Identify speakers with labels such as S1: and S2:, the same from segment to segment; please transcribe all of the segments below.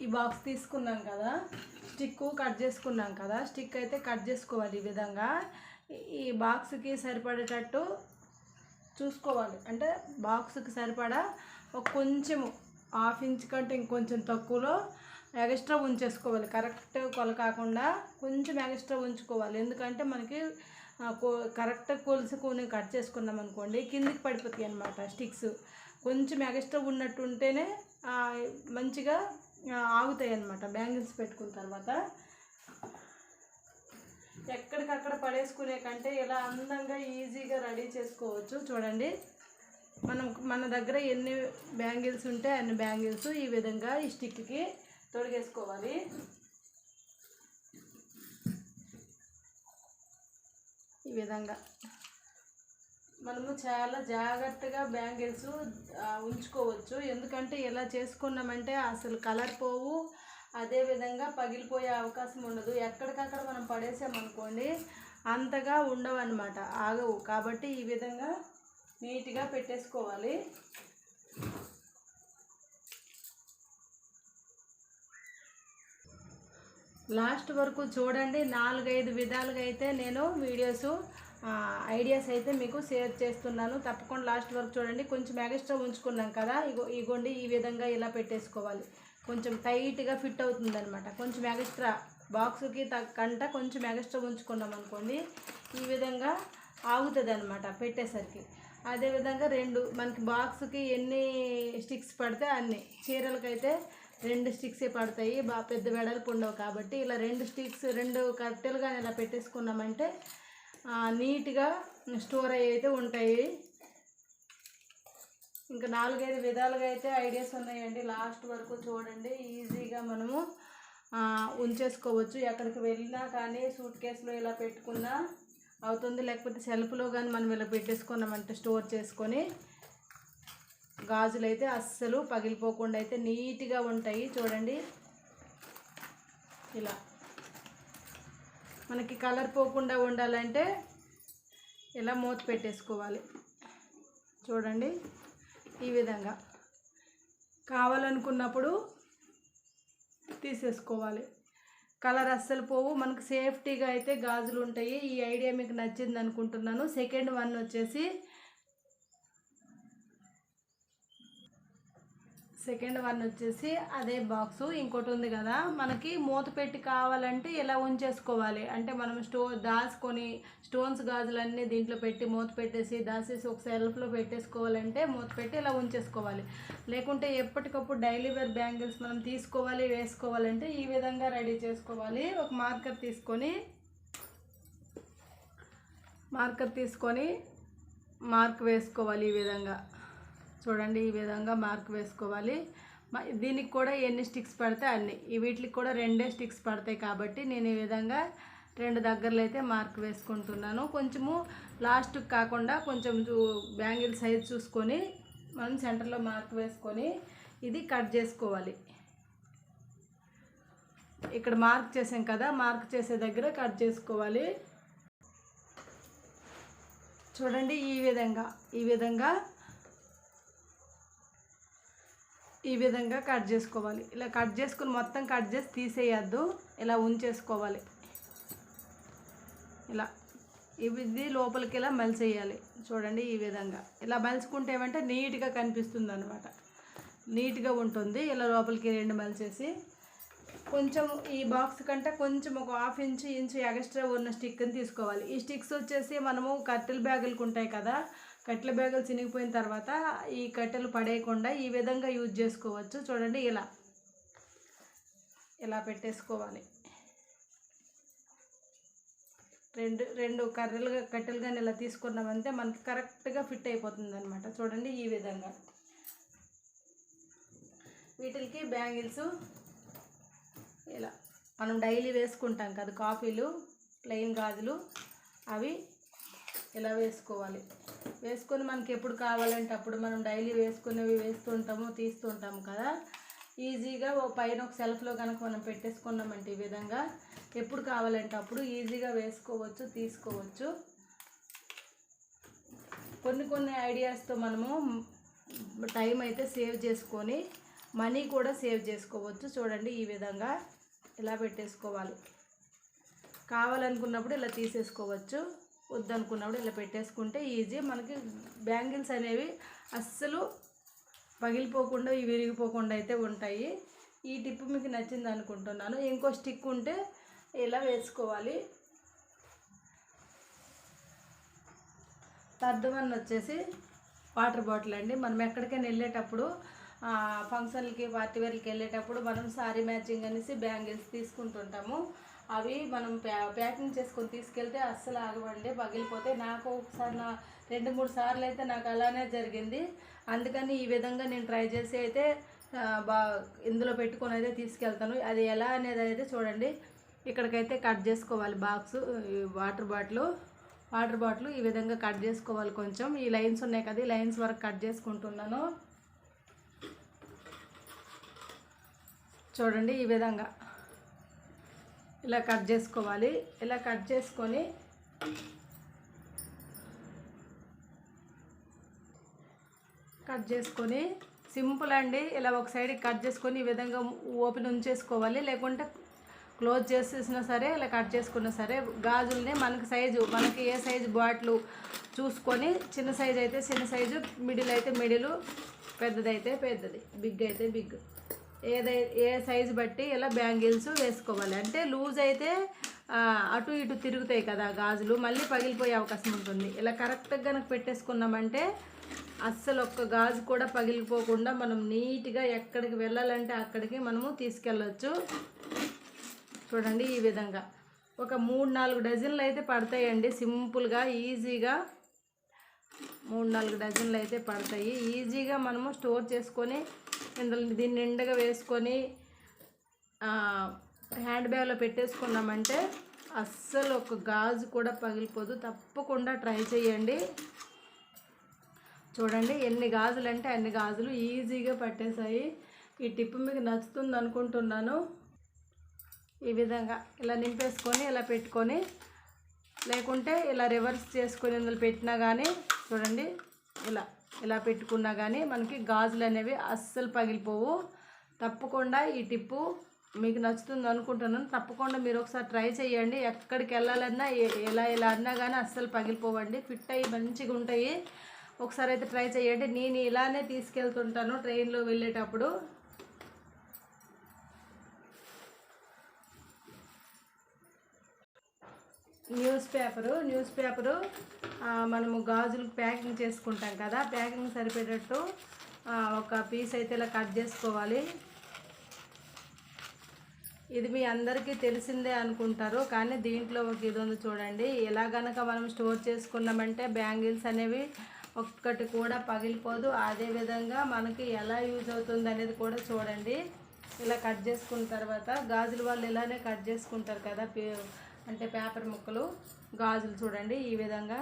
S1: ఈ బాక్స్ తీసుకున్నాం కదా. స్టిక్ కట్ చేసుకున్నాం కదా. స్టిక్ అయితే కట్ చేసుకోవాలి ఈ విధంగా. ఈ- బాక్స్కి సరిపడేటట్టు చూసుకోవాలి. అంటే బాక్స్కి సరిపడా ఒక కొంచెము హాఫ్ ఇంచ్ కంటే ఇంకొంచెం తక్కువలో ఎక్స్ట్రా ఉంచేసుకోవాలి. కరెక్ట్ కొల కాకుండా కొంచెం ఎక్స్ట్రా ఉంచుకోవాలి. ఎందుకంటే మనకి కరెక్ట్ కొలుసుకొని కట్ చేసుకున్నాం అనుకోండి కిందికి పడిపోతాయి అన్నమాట స్టిక్స్ కొంచెం ఎక్స్ట్రా ఉన్నట్టు ఉంటేనే మంచిగా ఆగుతాయి అన్నమాట బ్యాంగిల్స్ పెట్టుకున్న తర్వాత ఎక్కడికక్కడ పడేసుకునే కంటే ఇలా అందంగా ఈజీగా రెడీ చేసుకోవచ్చు. చూడండి మనం మన దగ్గర ఎన్ని బ్యాంగిల్స్ ఉంటే అన్ని బ్యాంగిల్స్ ఈ విధంగా ఈ స్టిక్కి తొడిగేసుకోవాలి. ఈ విధంగా. మనము చాలా జాగ్రత్తగా బ్యాంగిల్స్ ఉంచుకోవచ్చు. ఎందుకంటే ఇలా చేసుకున్నామంటే అసలు కలర్ పోవు అదే విధంగా పగిలిపోయే అవకాశం ఉండదు. ఎక్కడికక్కడ మనం పడేసామనుకోండి అంతగా ఉండవన్నమాట ఆగవు. కాబట్టి ఈ విధంగా నీట్గా పెట్టేసుకోవాలి. లాస్ట్ వరకు చూడండి. నాలుగైదు విధాలుగా అయితే నేను వీడియోస్ ఐడియాస్ అయితే మీకు షేర్ చేస్తున్నాను. తప్పకుండా లాస్ట్ వరకు చూడండి. కొంచెం ఎక్స్ట్రా ఉంచుకున్నాం కదా. ఇగో ఇగోండి ఈ విధంగా ఇలా పెట్టేసుకోవాలి. కొంచెం టైట్గా ఫిట్ అవుతుంది అనమాట కొంచెం ఎక్స్ట్రా బాక్స్కి కంట కొంచెం ఎక్స్ట్రా ఉంచుకున్నాం అనుకోండి ఈ విధంగా ఆగుతుంది అనమాట పెట్టేసరికి అదేవిధంగా రెండు మనకి బాక్స్కి ఎన్ని స్టిక్స్ పడితే అన్ని. చీరలకైతే రెండు స్టిక్సే పడతాయి. బాగా పెద్ద వెడల్పు ఉండవు కాబట్టి ఇలా రెండు స్టిక్స్ రెండు కట్టెలుగా ఇలా పెట్టేసుకున్నామంటే నీట్గా స్టోర్ అయ్యి అయితే ఉంటాయి. ఇంకా నాలుగైదు విధాలుగా అయితే ఐడియాస్ ఉన్నాయండి. లాస్ట్ వరకు చూడండి. ఈజీగా మనము ఉంచేసుకోవచ్చు. ఎక్కడికి వెళ్ళినా కానీ సూట్ కేసులో ఇలా పెట్టుకున్నా అవుతుంది. లేకపోతే సెల్ఫ్లో కానీ మనం ఇలా పెట్టేసుకున్నామంటే స్టోర్ చేసుకొని గాజులు అయితే అస్సలు పగిలిపోకుండా అయితే నీట్గా ఉంటాయి. చూడండి. ఇలా. మనకి కలర్ పోకుండా ఉండాలంటే ఇలా మూత పెట్టేసుకోవాలి. చూడండి ఈ విధంగా. కావాలనుకున్నప్పుడు తీసేసుకోవాలి. కలర్ అస్సలు పోవు. మనకు సేఫ్టీగా అయితే గాజులు ఉంటాయి. ఈ ఐడియా మీకు నచ్చింది అనుకుంటున్నాను. సెకండ్ వన్ వచ్చేసి సెకండ్ వన్ వచ్చేసి అదే బాక్సు. ఇంకోటి ఉంది కదా మనకి మూత పెట్టి కావాలంటే ఇలా ఉంచేసుకోవాలి? అంటే మనం స్టో దాచుకొని స్టోన్స్ గాజులన్నీ దీంట్లో పెట్టి మూత పెట్టేసి దాచేసి ఒక సెల్ఫ్లో పెట్టేసుకోవాలంటే మూత పెట్టి ఇలా ఉంచేసుకోవాలి? లేకుంటే ఎప్పటికప్పుడు డైలీ వేర్ బ్యాంగిల్స్ మనం తీసుకోవాలి వేసుకోవాలంటే ఈ విధంగా రెడీ చేసుకోవాలి. ఒక మార్కర్ తీసుకొని మార్కర్ తీసుకొని మార్క్ వేసుకోవాలి ఈ విధంగా. చూడండి ఈ విధంగా మార్క్ వేసుకోవాలి. దీనికి కూడా ఎన్ని స్టిక్స్ పడితే అన్ని. ఈ వీటికి కూడా రెండే స్టిక్స్ పడతాయి కాబట్టి నేను ఈ విధంగా రెండు దగ్గరలో అయితే మార్క్ వేసుకుంటున్నాను. కొంచెము లాస్ట్కి కాకుండా కొంచెం బ్యాంగిల్ సైజ్ చూసుకొని మనం సెంటర్లో మార్క్ వేసుకొని ఇది కట్ చేసుకోవాలి. ఇక్కడ మార్క్ చేసాం కదా మార్క్ చేసే దగ్గర కట్ చేసుకోవాలి. చూడండి ఈ విధంగా ఈ విధంగా ఈ విధంగా కట్ చేసుకోవాలి. ఇలా కట్ చేసుకుని మొత్తం కట్ చేసి తీసేయద్దు. ఇలా ఉంచేసుకోవాలి. ఇలా ఇది లోపలికి ఇలా మలిసేయాలి. చూడండి ఈ విధంగా. ఇలా మలుచుకుంటే ఏమంటే నీట్గా కనిపిస్తుంది అనమాట నీట్గా ఉంటుంది. ఇలా లోపలికి రెండు మలిచేసి కొంచెం ఈ బాక్స్ కంటే కొంచెం ఒక హాఫ్ ఇంచు ఇంచు ఎక్స్ట్రా ఉన్న స్టిక్ని తీసుకోవాలి. ఈ స్టిక్స్ వచ్చేసి మనము కట్టెల బ్యాగులకు ఉంటాయి కదా కట్టెల బ్యాగులు చినిగిపోయిన తర్వాత ఈ కట్టెలు పడేయకుండా ఈ విధంగా యూజ్ చేసుకోవచ్చు. చూడండి ఇలా. ఇలా పెట్టేసుకోవాలి. రెండు రెండు కర్రలుగా కట్టెలు కానీ ఇలా తీసుకున్నామంటే మనకి కరెక్ట్గా ఫిట్ అయిపోతుంది అనమాట చూడండి ఈ విధంగా. వీటికి బ్యాంగిల్స్ ఇలా. మనం డైలీ వేసుకుంటాం కదా కాఫీలు ప్లెయిన్ గాజులు అవి ఇలా వేసుకోవాలి. వేసుకొని మనకి ఎప్పుడు కావాలంటే అప్పుడు మనం డైలీ వేసుకునేవి వేస్తుంటాము తీస్తుంటాము కదా. ఈజీగా ఓ పైన ఒక సెల్ఫ్లో కనుక మనం పెట్టేసుకున్నామంటే ఈ విధంగా ఎప్పుడు కావాలంటే అప్పుడు ఈజీగా వేసుకోవచ్చు తీసుకోవచ్చు. కొన్ని కొన్ని ఐడియాస్తో మనము టైం అయితే సేవ్ చేసుకొని మనీ కూడా సేవ్ చేసుకోవచ్చు. చూడండి ఈ విధంగా ఇలా పెట్టేసుకోవాలి. కావాలనుకున్నప్పుడు ఇలా తీసేసుకోవచ్చు. వద్దనుకున్నప్పుడు ఇలా పెట్టేసుకుంటే ఈజీ. మనకి బ్యాంగిల్స్ అనేవి అస్సలు పగిలిపోకుండా ఇవి విరిగిపోకుండా అయితే ఉంటాయి. ఈ టిప్ మీకు నచ్చింది అనుకుంటున్నాను. ఇంకో స్టిక్ ఉంటే ఇలా వేసుకోవాలి. థర్డ్ వన్ వచ్చేసి వాటర్ బాటిల్ అండి. మనం ఎక్కడికైనా వెళ్ళేటప్పుడు ఫంక్షన్లకి పార్టీ వేర్లకి వెళ్ళేటప్పుడు మనం సారీ మ్యాచింగ్ అనేసి బ్యాంగిల్స్ తీసుకుంటుంటాము. అవి మనం ప్యా ప్యాకింగ్ చేసుకొని తీసుకెళ్తే అస్సలు ఆగవండి. పగిలిపోతే నాకు ఒకసారి నా రెండు మూడు సార్లు అయితే నాకు అలానే జరిగింది. అందుకని ఈ విధంగా నేను ట్రై చేసి అయితే బా ఇందులో పెట్టుకొని అయితే తీసుకెళ్తాను. అది ఎలా అనేది అయితే చూడండి. ఇక్కడికైతే కట్ చేసుకోవాలి box water bottle. Water bottle ఈ విధంగా కట్ చేసుకోవాలి కొంచెం. ఈ లైన్స్ ఉన్నాయి కదా ఈ లైన్స్ వరకు కట్ చేసుకుంటున్నాను. చూడండి ఈ విధంగా. ఇలా కట్ చేసుకోవాలి. ఇలా కట్ చేసుకొని కట్ చేసుకొని సింపుల్ అండి. ఇలా ఒక సైడ్ కట్ చేసుకొని ఈ విధంగా ఓపెన్ ఉంచేసుకోవాలి. లేకుంటే క్లోజ్ చేసేసినా సరే ఇలా కట్ చేసుకున్నా సరే గాజుల్ని మనకి సైజు మనకి ఏ సైజు బాటిల్ చూసుకొని చిన్న సైజు అయితే చిన్న సైజు మిడిల్ అయితే మిడిల్ పెద్దదైతే పెద్దది బిగ్ అయితే బిగ్. ఏదై ఏ సైజు బట్టి ఇలా బ్యాంగిల్స్ వేసుకోవాలి. అంటే లూజ్ అయితే అటు ఇటు తిరుగుతాయి కదా గాజులు మళ్ళీ పగిలిపోయే అవకాశం ఉంటుంది. ఇలా కరెక్ట్గా కనుక పెట్టేసుకున్నామంటే అస్సలు ఒక్క గాజు కూడా పగిలిపోకుండా మనం నీట్గా ఎక్కడికి వెళ్ళాలంటే అక్కడికి మనము తీసుకెళ్ళవచ్చు చూడండి ఈ విధంగా. ఒక మూడు నాలుగు డజన్లు అయితే పడతాయండి. సింపుల్గా ఈజీగా మూడు నాలుగు డజన్లు అయితే పడతాయి. ఈజీగా మనము స్టోర్ చేసుకొని ఇందులో దీన్ని నిండుగా వేసుకొని హ్యాండ్ బ్యాగ్లో పెట్టేసుకున్నామంటే అస్సలు ఒక గాజు కూడా పగిలిపోదు. తప్పకుండా ట్రై చేయండి. చూడండి ఎన్ని గాజులు అంటే అన్ని గాజులు ఈజీగా పట్టేశాయి. ఈ టిప్ మీకు నచ్చుతుంది అనుకుంటున్నాను. ఈ విధంగా ఇలా నింపేసుకొని ఇలా పెట్టుకొని లేకుంటే ఇలా రివర్స్ చేసుకొని ఇందులో పెట్టినా కానీ చూడండి ఇలా ఇలా పెట్టుకున్నా కానీ మనకి గాజులు అనేవి అస్సలు పగిలిపోవు. తప్పకుండా ఈ టిప్పు మీకు నచ్చుతుంది అనుకుంటున్నాను. తప్పకుండా మీరు ఒకసారి ట్రై చేయండి. ఎక్కడికి వెళ్ళాలన్నా ఎలా ఎలా అన్నా కానీ అస్సలు పగిలిపోవండి. ఫిట్ అయ్యి మంచిగా ఉంటాయి. ఒకసారి అయితే ట్రై చేయండి. నేను ఇలానే తీసుకెళ్తుంటాను ట్రైన్లో వెళ్ళేటప్పుడు. న్యూస్ పేపరు న్యూస్ పేపరు మనము గాజులు ప్యాకింగ్ చేసుకుంటాం కదా ప్యాకింగ్ సరిపోయేటట్టు ఒక పీస్ అయితే ఇలా కట్ చేసుకోవాలి. ఇది మీ అందరికీ తెలిసిందే అనుకుంటారు కానీ దీంట్లో ఒక ఇది ఉంది చూడండి. ఎలా గనక మనం స్టోర్ చేసుకున్నామంటే బ్యాంగిల్స్ అనేవి ఒక్కటి కూడా పగిలిపోదు అదే విధంగా మనకి ఎలా యూజ్ అవుతుంది అనేది కూడా చూడండి. ఇలా కట్ చేసుకున్న తర్వాత గాజులు వాళ్ళు ఇలానే కట్ చేసుకుంటారు కదా పే- అంటే పేపర్ ముక్కలు గాజులు చూడండి ఈ విధంగా.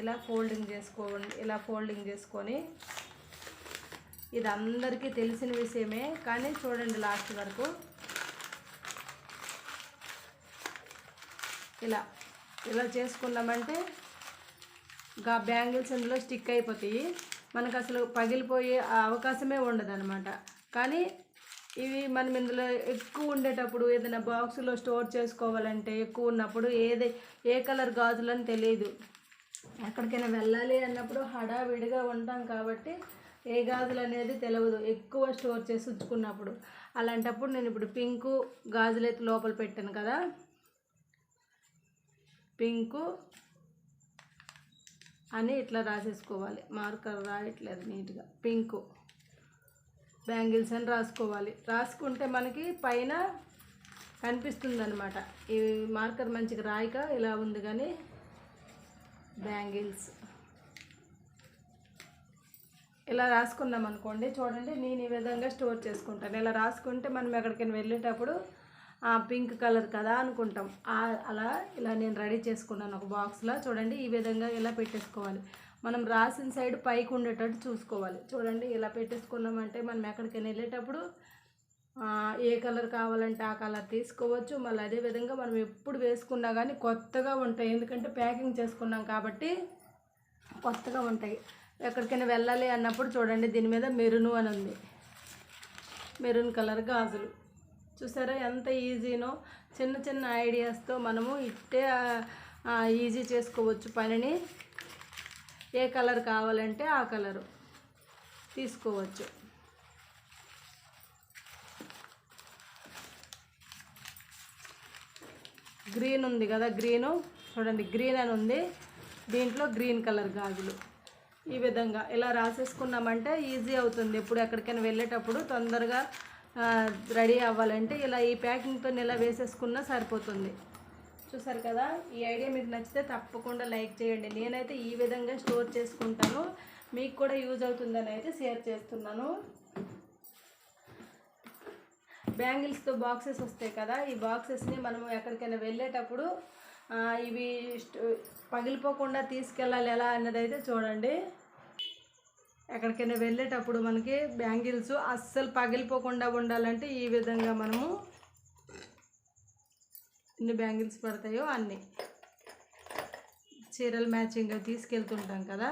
S1: ఇలా ఫోల్డింగ్ చేసుకోండి ఇలా ఫోల్డింగ్ చేసుకొని ఇది అందరికీ తెలిసిన విషయమే కానీ చూడండి లాస్ట్ వరకు. ఇలా ఇలా చేసుకున్నామంటే గా బ్యాంగిల్స్ ఇందులో స్టిక్ అయిపోతాయి. మనకు అసలు పగిలిపోయే అవకాశమే ఉండదు కానీ ఇవి మనం ఇందులో ఎక్కువ ఉండేటప్పుడు ఏదైనా బాక్సులో స్టోర్ చేసుకోవాలంటే ఎక్కువ ఉన్నప్పుడు ఏది ఏ కలర్ గాజులని తెలియదు. ఎక్కడికైనా వెళ్ళాలి అన్నప్పుడు హడావిడిగా ఉంటాం కాబట్టి ఏ గాజులు అనేది తెలియదు ఎక్కువ స్టోర్ చేసి ఉంచుకున్నప్పుడు. అలాంటప్పుడు నేను ఇప్పుడు పింకు గాజులు అయితే లోపల పెట్టాను కదా. పింకు అని ఇట్లా రాసేసుకోవాలి. మార్కర్ రాయట్లేదు నీట్గా. పింకు. బ్యాంగిల్స్ అని రాసుకోవాలి. రాసుకుంటే మనకి పైన కనిపిస్తుంది అనమాట ఈ మార్కర్ మంచిగా రాయక ఇలా ఉంది కానీ బ్యాంగిల్స్. ఇలా రాసుకున్నాం అనుకోండి చూడండి నేను ఈ విధంగా స్టోర్ చేసుకుంటాను. ఇలా రాసుకుంటే మనం ఎక్కడికైనా వెళ్ళేటప్పుడు పింక్ కలర్ కదా అనుకుంటాం. అలా ఇలా నేను రెడీ చేసుకున్నాను ఒక బాక్స్లో. చూడండి ఈ విధంగా ఇలా పెట్టేసుకోవాలి. మనం రాసిన సైడ్ పైకి ఉండేటట్టు చూసుకోవాలి. చూడండి ఇలా పెట్టేసుకున్నామంటే మనం ఎక్కడికైనా వెళ్ళేటప్పుడు ఏ కలర్ కావాలంటే ఆ కలర్ తీసుకోవచ్చు. మళ్ళీ అదే విధంగా మనం ఎప్పుడు వేసుకున్నా కానీ కొత్తగా ఉంటాయి. ఎందుకంటే ప్యాకింగ్ చేసుకున్నాం కాబట్టి కొత్తగా ఉంటాయి. ఎక్కడికైనా వెళ్ళాలి అన్నప్పుడు చూడండి దీని మీద మెరును అని ఉంది. మెరూన్ కలర్ గాజులు. చూసారా ఎంత ఈజీనో? చిన్న చిన్న ఐడియాస్తో మనము ఇట్టే ఈజీ చేసుకోవచ్చు పనిని. ఏ కలర్ కావాలంటే ఆ కలరు తీసుకోవచ్చు. గ్రీన్ ఉంది కదా గ్రీను? చూడండి గ్రీన్ అని ఉంది. దీంట్లో గ్రీన్ కలర్ గాజులు. ఈ విధంగా ఇలా రాసేసుకున్నామంటే ఈజీ అవుతుంది. ఎప్పుడు ఎక్కడికైనా వెళ్ళేటప్పుడు తొందరగా రెడీ అవ్వాలంటే ఇలా ఈ ప్యాకింగ్తో ఇలా వేసేసుకున్నా సరిపోతుంది. చూసారు కదా? ఈ ఐడియా మీకు నచ్చితే తప్పకుండా లైక్ చేయండి. నేనైతే ఈ విధంగా స్టోర్ చేసుకుంటాను. మీకు కూడా యూజ్ అవుతుందని అయితే షేర్ చేస్తున్నాను. బ్యాంగిల్స్తో బాక్సెస్ వస్తాయి కదా? ఈ బాక్సెస్ని మనము ఎక్కడికైనా వెళ్ళేటప్పుడు ఇవి పగిలిపోకుండా తీసుకెళ్ళాలి ఎలా అన్నదైతే చూడండి. ఎక్కడికైనా వెళ్ళేటప్పుడు మనకి బ్యాంగిల్స్ అస్సలు పగిలిపోకుండా ఉండాలంటే ఈ విధంగా మనము ఎన్ని బ్యాంగిల్స్ పడతాయో అన్నీ. చీరలు మ్యాచింగ్గా తీసుకెళ్తుంటాం కదా.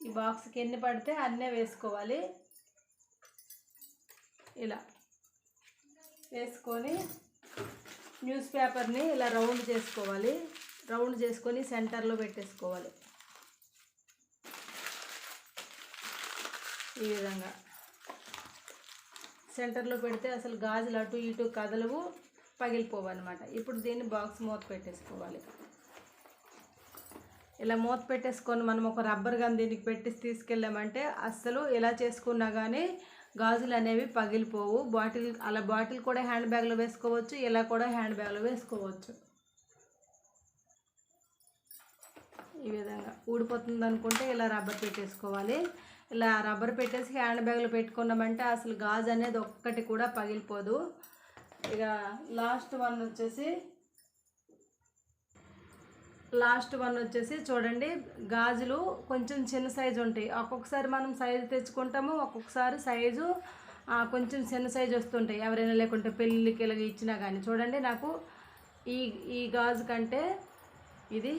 S1: ఈ బాక్స్కి ఎన్ని పడితే అన్నీ వేసుకోవాలి. ఇలా వేసుకొని న్యూస్ పేపర్ని ఇలా రౌండ్ చేసుకోవాలి. రౌండ్ చేసుకొని సెంటర్లో పెట్టేసుకోవాలి. ఈ విధంగా. సెంటర్లో పెడితే అసలు గాజులు అటు ఇటు కదలవు పగిలిపోవన్నమాట. ఇప్పుడు దీన్ని బాక్స్ మూత పెట్టేసుకోవాలి. ఇలా మూత పెట్టేసుకొని మనం ఒక రబ్బర్ గన్ దీనికి పెట్టి తీసుకెళ్ళామంటే అస్సలు ఇలా చేసుకున్నా కానీ గాజులు అనేవి పగిలిపోవు. బాటిల్ అలా బాటిల్ కూడా హ్యాండ్ బ్యాగ్లో వేసుకోవచ్చు ఇలా కూడా హ్యాండ్ బ్యాగ్లో వేసుకోవచ్చు. ఈ విధంగా ఊడిపోతుంది అనుకుంటే ఇలా రబ్బర్ పెట్టేసుకోవాలి. ఇలా రబ్బర్ పెట్టేసి హ్యాండ్ బ్యాగ్లో పెట్టుకున్నామంటే అసలు గాజు అనేది ఒక్కటి కూడా పగిలిపోదు. ఇక లాస్ట్ వన్ వచ్చేసి లాస్ట్ వన్ వచ్చేసి చూడండి గాజులు కొంచెం చిన్న సైజు ఉంటాయి. ఒక్కొక్కసారి మనం సైజు తెచ్చుకుంటాము ఒక్కొక్కసారి సైజు కొంచెం చిన్న సైజు వస్తుంటాయి. ఎవరైనా లేకుంటే పెళ్ళికి ఇలాగ ఇచ్చినా కానీ చూడండి నాకు ఈ ఈ గాజు కంటే ఇది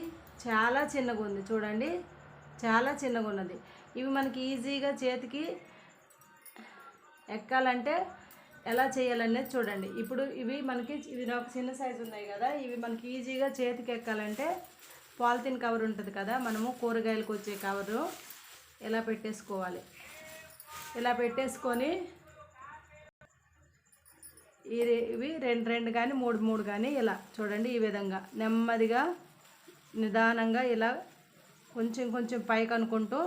S1: చాలా చిన్నగా ఉంది. చూడండి. చాలా చిన్నగా ఉన్నది. ఇవి మనకి ఈజీగా చేతికి ఎక్కాలంటే ఎలా చేయాలనేది చూడండి. ఇప్పుడు ఇవి మనకి ఇవి నాకు చిన్న సైజు ఉన్నాయి కదా ఇవి మనకి ఈజీగా చేతికి ఎక్కాలంటే పాలిథిన్ కవర్ ఉంటుంది కదా మనము కూరగాయలకు వచ్చే కవరు ఇలా పెట్టేసుకోవాలి? ఇలా పెట్టేసుకొని ఇవి రెండు రెండు కానీ మూడు మూడు కానీ ఇలా చూడండి ఈ విధంగా. నెమ్మదిగా నిదానంగా ఇలా కొంచెం కొంచెం పైకి అనుకుంటూ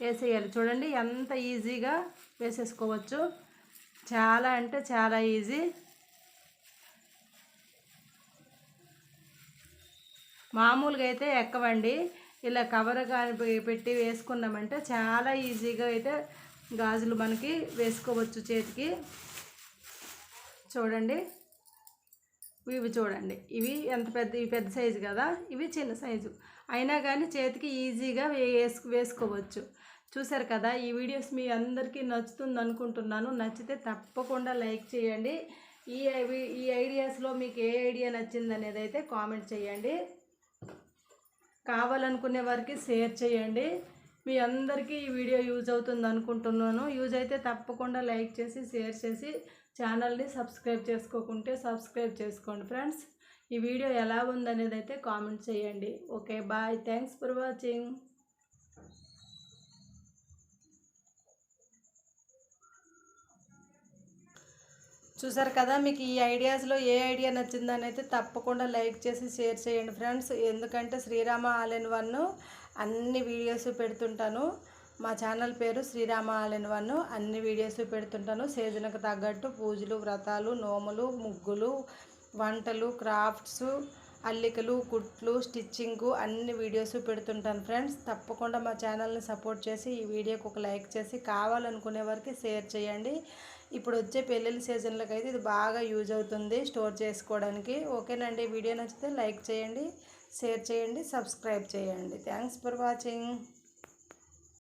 S1: వేసేయాలి. చూడండి ఎంత ఈజీగా వేసేసుకోవచ్చు. చాలా అంటే చాలా ఈజీ. మామూలుగా అయితే ఎక్కవండి. ఇలా కవర్ పెట్టి వేసుకున్నామంటే చాలా ఈజీగా అయితే గాజులు మనకి వేసుకోవచ్చు చేతికి. చూడండి. ఇవి చూడండి. ఇవి ఎంత పెద్ద ఇవి పెద్ద సైజు కదా? ఇవి చిన్న సైజు. అయినా కానీ చేతికి ఈజీగా వేసుకు వేసుకోవచ్చు. చూసారు కదా? ఈ వీడియోస్ మీ అందరికీ నచ్చుతుంది అనుకుంటున్నాను. నచ్చితే తప్పకుండా లైక్ చేయండి. ఈ ఈ ఐడియాస్లో మీకు ఏ ఐడియా నచ్చింది అనేది అయితే కామెంట్ చేయండి. కావాలనుకునే వారికి షేర్ చేయండి. మీ అందరికీ ఈ వీడియో యూజ్ అవుతుంది అనుకుంటున్నాను. యూజ్ అయితే తప్పకుండా లైక్ చేసి షేర్ చేసి ఛానల్ని సబ్స్క్రైబ్ చేసుకోకుంటే సబ్స్క్రైబ్ చేసుకోండి ఫ్రెండ్స్. ఈ వీడియో ఎలా ఉందనేది అయితే కామెంట్ చేయండి. Okay bye. Thanks for watching. చూసారు కదా మీకు ఈ ఐడియాస్లో ఏ ఐడియా నచ్చిందని అయితే తప్పకుండా లైక్ చేసి షేర్ చేయండి ఫ్రెండ్స్. ఎందుకంటే శ్రీరామ ఆల్ ఇన్ వన్ అన్ని వీడియోస్ పెడుతుంటాను. మా ఛానల్ పేరు శ్రీరామ ఆలయన్ వన్ అన్ని వీడియోస్ పెడుతుంటాను. సీజన్కి తగ్గట్టు పూజలు వ్రతాలు నోములు ముగ్గులు వంటలు క్రాఫ్ట్స్ అల్లికలు కుట్లు స్టిచ్చింగు అన్ని వీడియోస్ పెడుతుంటాను ఫ్రెండ్స్. తప్పకుండా మా ఛానల్ని సపోర్ట్ చేసి ఈ వీడియోకి ఒక లైక్ చేసి కావాలనుకునే వారికి షేర్ చేయండి. ఇప్పుడు వచ్చే పెళ్ళిళ్ళ సీజన్లకు అయితే ఇది బాగా యూజ్ అవుతుంది స్టోర్ చేసుకోవడానికి. ఓకేనండి వీడియో నచ్చితే లైక్ చేయండి. షేర్ చేయండి సబ్స్క్రైబ్ చేయండి. Thanks for watching.